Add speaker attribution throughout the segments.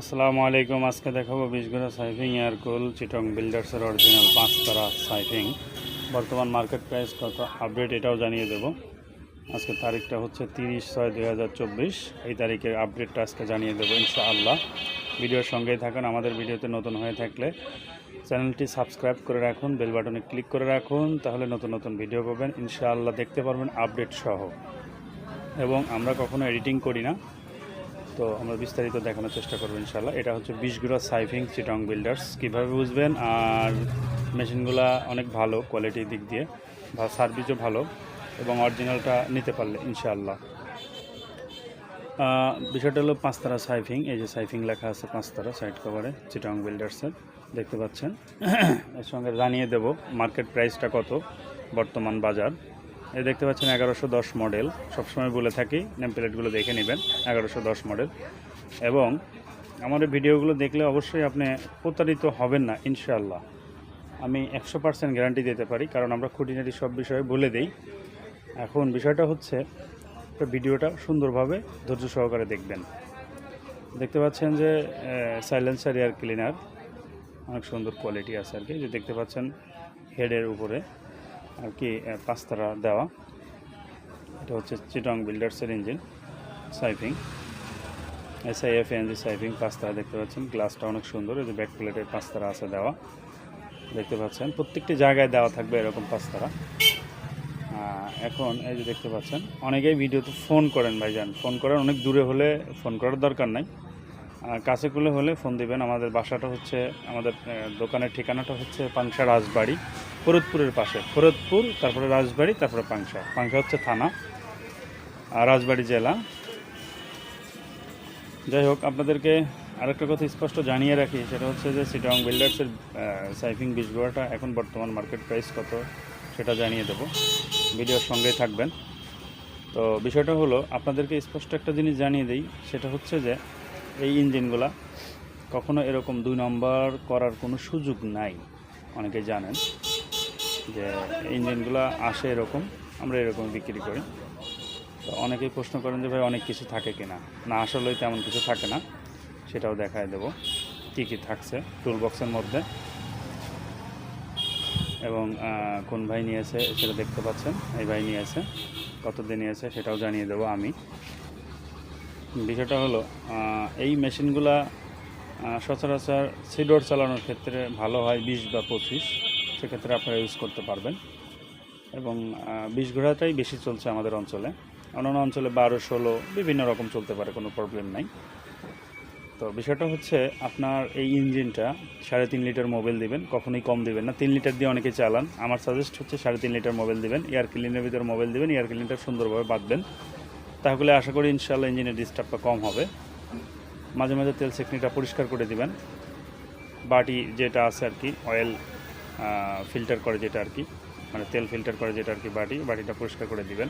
Speaker 1: আসসালামু আলাইকুম। আজকে দেখাবো বিশগুড়া সাইফিং এয়ারকুল চিটং বিল্ডার্সের অরিজিনাল পাঁচতারা সাইফিং। বর্তমান মার্কেট প্রাইস কত? আপডেট এটাও জানিয়ে দেব। আজকে তারিখটা হচ্ছে তিরিশ ছয় দুই এই তারিখের আপডেটটা আজকে জানিয়ে দেবো ইনশাআল্লাহ। ভিডিওর সঙ্গেই থাকুন। আমাদের ভিডিওতে নতুন হয়ে থাকলে চ্যানেলটি সাবস্ক্রাইব করে রাখুন বেল বাটনে ক্লিক করে রাখুন, তাহলে নতুন নতুন ভিডিও পাবেন। ইনশাআল্লাহ দেখতে পারবেন আপডেট সহ। এবং আমরা কখনো এডিটিং করি না। তো আমরা বিস্তারিত দেখানোর চেষ্টা করব ইনশাল্লাহ এটা হচ্ছে বিশগুড়া সাইফিং চিটং বিল্ডার্স। কীভাবে বুঝবেন? আর মেশিনগুলা অনেক ভালো কোয়ালিটির দিক দিয়ে, বা সার্ভিসও ভালো, এবং অরিজিনালটা নিতে পারলে ইনশাআল্লাহ। বিষয়টা হলো পাঁচতারা সাইফিং। এই যে সাইফিং লেখা আছে পাঁচতারা সাইড কভারে, চিটং বিল্ডার্সের, দেখতে পাচ্ছেন? এর সঙ্গে জানিয়ে দেব মার্কেট প্রাইসটা কত, বর্তমান বাজার। এই দেখতে পাচ্ছেন এগারোশো দশ মডেল। সবসময় বলে থাকি নেম প্লেটগুলো দেখে নেবেন, এগারোশো দশ মডেল। এবং আমাদের ভিডিওগুলো দেখলে অবশ্যই আপনি প্রতারিত হবেন না, ইনশাআল্লাহ। আমি একশো পার্সেন্ট গ্যারান্টি দিতে পারি, কারণ আমরা খুঁটিনাটি সব বিষয়ে বলে দিই। এখন বিষয়টা হচ্ছে ভিডিওটা সুন্দরভাবে ধৈর্য সহকারে দেখবেন। দেখতে পাচ্ছেন যে সাইলেন্সার এয়ার ক্লিনার অনেক সুন্দর কোয়ালিটি আছে আর কি। যে দেখতে পাচ্ছেন হেডের উপরে। আর কি পাঁচতারা দেওয়া। এটা হচ্ছে চিটং বিল্ডার্সের ইঞ্জিন, সাইফিং। এসআইএফ এনজি সাইফিং, পাঁচতারা দেখতে পাচ্ছেন। গ্লাসটা অনেক সুন্দর, এই যে ব্যাক প্লেটের পাঁচতারা আছে দেওয়া। দেখতে পাচ্ছেন, প্রত্যেকটি জায়গায় দেওয়া থাকবে এরকম পাঁচতারা। এখন এই যে দেখতে পাচ্ছেন, অনেকেই ভিডিওতে ফোন করেন ভাইজান। ফোন করেন, অনেক দূরে হলে ফোন করার দরকার নাই। কাছে কুলে হলে ফোন দিবেন। আমাদের বাসাটা হচ্ছে, আমাদের দোকানের ঠিকানাটা হচ্ছে পাংশা রাজবাড়ি, ফরদপুরের পাশে। ফরদপুর, তারপরে রাজবাড়ি, তারপরে পাংশা। পাংশা হচ্ছে থানা রাজবাড়ি জেলা। যাই হোক, আপনাদেরকে আরেকটা কথা স্পষ্ট জানিয়ে রাখি, সেটা হচ্ছে যে সিটং বিল্ডার্সের সাইফিং বীজগুড়াটা এখন বর্তমান মার্কেট প্রাইস কত, সেটা জানিয়ে দেবো। ভিডিওর সঙ্গেই থাকবেন। তো বিষয়টা হলো, আপনাদেরকে স্পষ্ট একটা জিনিস জানিয়ে দিই, সেটা হচ্ছে যে এই ইঞ্জিনগুলা কখনো এরকম দুই নম্বর করার কোনো সুযোগ নাই। অনেকে জানেন যে ইঞ্জিনগুলো আসে এরকম, আমরা এরকম বিক্রি করি। তো অনেকেই প্রশ্ন করেন যে ভাই অনেক কিছু থাকে কিনা? না, আসলেই তেমন কিছু থাকে না। সেটাও দেখায় দেব কী কী থাকছে টুল বক্সের মধ্যে। এবং কোন ভাই নিয়েছে সেটা দেখতে পাচ্ছেন। এই ভাই নিয়েছে কত দিয়ে নিয়েছে সেটাও জানিয়ে দেবো আমি। বিষয়টা হলো এই মেশিনগুলা সচরাচর সিডোর চালানোর ক্ষেত্রে ভালো হয় বিশ বা পঁচিশ, সেক্ষেত্রে আপনারা ইউজ করতে পারবেন। এবং বিশ ঘোড়াটাই বেশি চলছে আমাদের অঞ্চলে। অন্যান্য অঞ্চলে বারো, ষোলো, বিভিন্ন রকম চলতে পারে, কোনো প্রবলেম নাই। তো বিষয়টা হচ্ছে, আপনার এই ইঞ্জিনটা সাড়ে তিন লিটার মোবাইল দিবেন, কখনোই কম দিবেন না। তিন লিটার দিয়ে অনেকে চালান। আমার সাজেস্ট হচ্ছে সাড়ে তিন লিটার মোবাইল দিবেন এয়ার ক্লিনের ভিতরে মোবাইল দিবেন এয়ার ক্লিনটা সুন্দরভাবে বাঁধবেন। তাহলে আশা করি ইনশাল্লাহ ইঞ্জিনের ডিস্টার্বটা কম হবে। মাঝে মাঝে তেল সেকনিটা পরিষ্কার করে দিবেন। বাটি যেটা আছে আর কি অয়েল ফিল্টার করে যেটা আর কি মানে তেল ফিল্টার করে যেটা আর কি বাটি, বাটিটা পরিষ্কার করে দিবেন।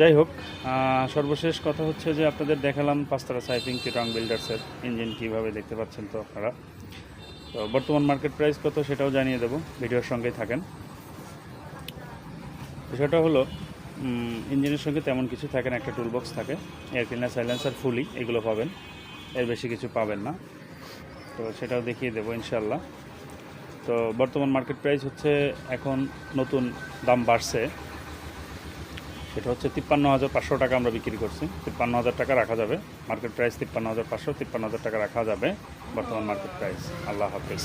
Speaker 1: যাই হোক সর্বশেষ কথা হচ্ছে যে আপনাদের দেখালাম পাঁচতারা সাইফিং চিটং বিল্ডার্সের ইঞ্জিন কীভাবে দেখতে পাচ্ছেন তো আপনারা। তো বর্তমান মার্কেট প্রাইস কত সেটাও জানিয়ে দেবো, ভিডিওর সঙ্গেই থাকেন। বিষয়টা হলো ইঞ্জিনের সঙ্গে তেমন কিছু থাকে না, একটা টুল বক্স থাকে। এয়ার ক্লিনার সাইলেন্সার ফুলি এগুলো পাবেন। এর বেশি কিছু পাবেন না। তো সেটাও দেখিয়ে দেবো ইনশাল্লাহ তো বর্তমান মার্কেট প্রাইস হচ্ছে এখন নতুন দাম বাড়ছে। সেটা হচ্ছে তিপ্পান্ন হাজার পাঁচশো টাকা আমরা বিক্রি করছি। তিপ্পান্ন হাজার টাকা রাখা যাবে। মার্কেট প্রাইস তিপ্পান্ন হাজার পাঁচশো, তিপ্পান্ন হাজার টাকা রাখা যাবে বর্তমান মার্কেট প্রাইস আল্লাহ হাফিজ।